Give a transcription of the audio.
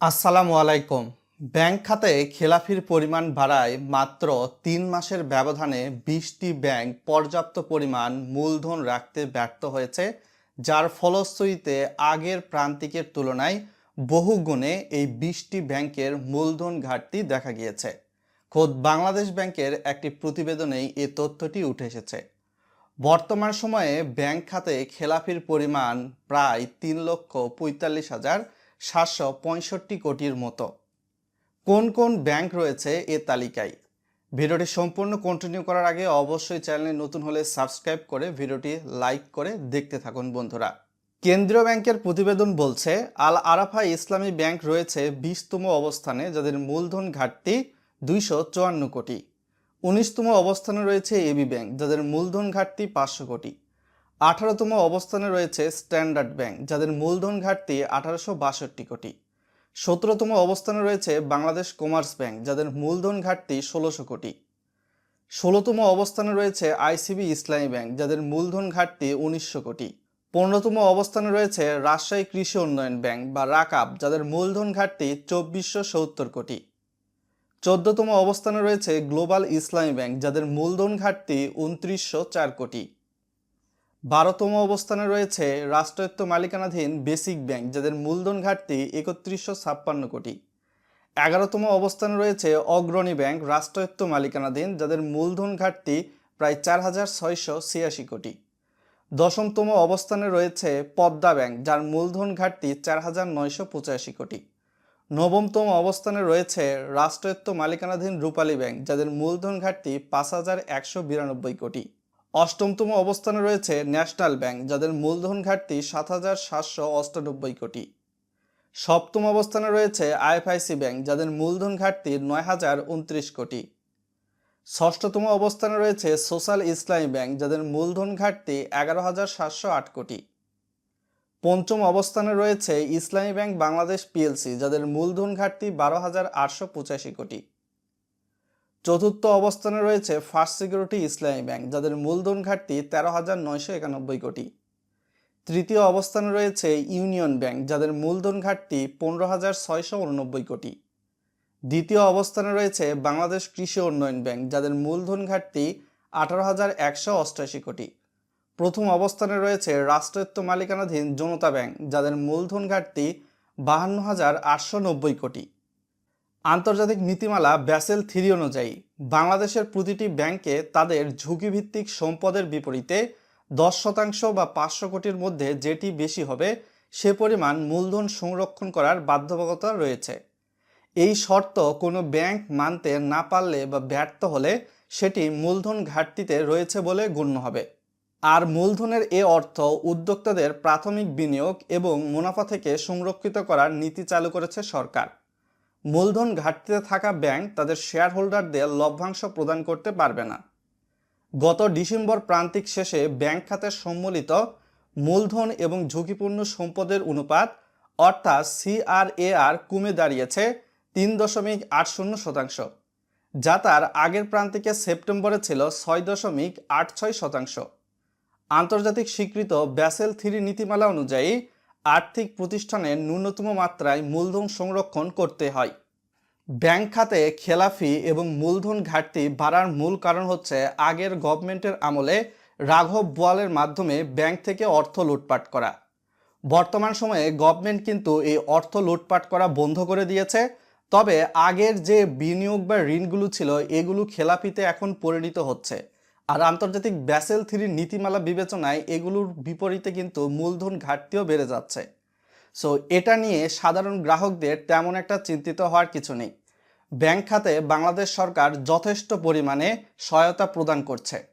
আসসালামু আলাইকুম। ব্যাংক খাতে খেলাফির পরিমাণ বাড়ায় মাত্র তিন মাসের ব্যবধানে বিশটি ব্যাংক পর্যাপ্ত পরিমাণ মূলধন রাখতে ব্যর্থ হয়েছে, যার ফলশ্রুতিতে আগের প্রান্তিকের তুলনায় বহু গুণে এই বিশটি ব্যাংকের মূলধন ঘাটতি দেখা গিয়েছে। খোদ বাংলাদেশ ব্যাংকের একটি প্রতিবেদনেই এ তথ্যটি উঠে এসেছে। বর্তমান সময়ে ব্যাংক খাতে খেলাফির পরিমাণ প্রায় তিন লক্ষ পঁয়তাল্লিশ হাজার সাতশো পঁয়ষট্টি কোটির মতো। কোন কোন ব্যাংক রয়েছে এ তালিকায়? ভিডিওটি সম্পূর্ণ কন্টিনিউ করার আগে অবশ্যই চ্যানেলে নতুন হলে সাবস্ক্রাইব করে ভিডিওটি লাইক করে দেখতে থাকুন বন্ধুরা। কেন্দ্রীয় ব্যাংকের প্রতিবেদন বলছে, আল আরাফা ইসলামী ব্যাংক রয়েছে বিশতম অবস্থানে, যাদের মূলধন ঘাটতি দুইশো চুয়ান্ন কোটি। উনিশতম অবস্থানে রয়েছে এবি ব্যাংক, যাদের মূলধন ঘাটতি পাঁচশো কোটি। আঠারোতম অবস্থানে রয়েছে স্ট্যান্ডার্ড ব্যাংক, যাদের মূলধন ঘাটতি আঠারোশো বাষট্টি কোটি। সতেরোতম অবস্থানে রয়েছে বাংলাদেশ কমার্স ব্যাংক, যাদের মূলধন ঘাটতি ষোলোশো কোটি। ষোলোতম অবস্থানে রয়েছে আইসিবি ইসলামী ব্যাংক, যাদের মূলধন ঘাটতি উনিশশো কোটি। পনেরোতম অবস্থানে রয়েছে রাজশাহী কৃষি উন্নয়ন ব্যাংক বা রাকাব, যাদের মূলধন ঘাটতি চব্বিশশো সত্তর কোটি। চোদ্দতম অবস্থানে রয়েছে গ্লোবাল ইসলামী ব্যাংক, যাদের মূলধন ঘাটতি উনত্রিশশো চার কোটি। বারোতম অবস্থানে রয়েছে রাষ্ট্রায়ত্ত মালিকানাধীন বেসিক ব্যাংক, যাদের মূলধন ঘাটতি একত্রিশশো ছাপ্পান্ন কোটি। এগারোতম অবস্থানে রয়েছে অগ্রণী ব্যাংক, রাষ্ট্রায়ত্ত মালিকানাধীন, যাদের মূলধন ঘাটতি প্রায় চার হাজার ছয়শো ছিয়াশি কোটি। দশমতম অবস্থানে রয়েছে পদ্মা ব্যাংক, যার মূলধন ঘাটতি চার হাজার নয়শো পঁচাশি কোটি। নবমতম অবস্থানে রয়েছে রাষ্ট্রায়ত্ত মালিকানাধীন রূপালী ব্যাংক, যাদের মূলধন ঘাটতি পাঁচ হাজার একশো বিরানব্বই কোটি। অষ্টমতম অবস্থানে রয়েছে ন্যাশনাল ব্যাংক, যাদের মূলধন ঘাটতি সাত হাজার সাতশো অষ্টানব্বই কোটি। সপ্তম অবস্থানে রয়েছে আইএফআইসি ব্যাংক, যাদের মূলধন ঘাটতি নয় হাজার উনত্রিশ কোটি। ষষ্ঠতম অবস্থানে রয়েছে সোশ্যাল ইসলামী ব্যাংক, যাদের মূলধন ঘাটতি এগারো হাজার সাতশো আট কোটি। পঞ্চম অবস্থানে রয়েছে ইসলামী ব্যাংক বাংলাদেশ পিএলসি, যাদের মূলধন ঘাটতি বারো হাজার আটশো পঁচাশি কোটি। চতুর্থ অবস্থানে রয়েছে ফার্স্ট সিকিউরিটি ইসলামী ব্যাংক যাদের মূলধন ঘাটতি তেরো হাজার নয়শো একানব্বই কোটি। তৃতীয় অবস্থানে রয়েছে ইউনিয়ন ব্যাংক যাদের মূলধন ঘাটতি পনেরো হাজার ছয়শো উননব্বই কোটি। দ্বিতীয় অবস্থানে রয়েছে বাংলাদেশ কৃষি উন্নয়ন ব্যাংক যাদের মূলধন ঘাটতি আঠারো হাজার একশো অষ্টআশি কোটি। প্রথম অবস্থানে রয়েছে রাষ্ট্রায়ত্ত মালিকানাধীন জনতা ব্যাংক, যাদের মূলধন ঘাটতি বাহান্ন হাজার আটশো নব্বই কোটি। আন্তর্জাতিক নীতিমালা ব্যাসেল থ্রি অনুযায়ী বাংলাদেশের প্রতিটি ব্যাংকে তাদের ঝুঁকিভিত্তিক সম্পদের বিপরীতে দশ শতাংশ বা পাঁচশো কোটির মধ্যে যেটি বেশি হবে, সে পরিমাণ মূলধন সংরক্ষণ করার বাধ্যবাধকতা রয়েছে। এই শর্ত কোনো ব্যাংক মানতে না পারলে বা ব্যর্থ হলে সেটি মূলধন ঘাটতিতে রয়েছে বলে গণ্য হবে। আর মূলধনের এ অর্থ উদ্যোক্তাদের প্রাথমিক বিনিয়োগ এবং মুনাফা থেকে সংরক্ষিত করার নীতি চালু করেছে সরকার। মূলধন ঘাটতিতে থাকা ব্যাংক তাদের শেয়ার হোল্ডারদের লভ্যাংশ প্রদান করতে পারবে না। গত ডিসেম্বর প্রান্তিক শেষে ব্যাংক খাতের সম্মিলিত মূলধন এবং ঝুঁকিপূর্ণ সম্পদের অনুপাত, অর্থাৎ সিআরএআর, কমে দাঁড়িয়েছে তিন দশমিক আট শূন্য শতাংশ, যা তার আগের প্রান্তিকে সেপ্টেম্বরে ছিল ছয় দশমিক আট ছয় শতাংশ। আন্তর্জাতিক স্বীকৃত ব্যাসেল থ্রি নীতিমালা অনুযায়ী আর্থিক প্রতিষ্ঠানের ন্যূনতম মাত্রায় মূলধন সংরক্ষণ করতে হয়। ব্যাংক খাতে খেলাফি এবং মূলধন ঘাটতি বাড়ার মূল কারণ হচ্ছে আগের গভর্নমেন্টের আমলে রাঘব বোয়ালের মাধ্যমে ব্যাংক থেকে অর্থ লুটপাট করা। বর্তমান সময়ে গভর্নমেন্ট কিন্তু এই অর্থ লুটপাট করা বন্ধ করে দিয়েছে। তবে আগের যে বিনিয়োগ বা ঋণগুলো ছিল, এগুলো খেলাপিতে এখন পরিণত হচ্ছে। আর আন্তর্জাতিক ব্যাসেল থ্রির নীতিমালা বিবেচনায় এগুলোর বিপরীতে কিন্তু মূলধন ঘাটতিও বেড়ে যাচ্ছে। সো এটা নিয়ে সাধারণ গ্রাহকদের তেমন একটা চিন্তিত হওয়ার কিছু নেই। ব্যাংক খাতে বাংলাদেশ সরকার যথেষ্ট পরিমাণে সহায়তা প্রদান করছে।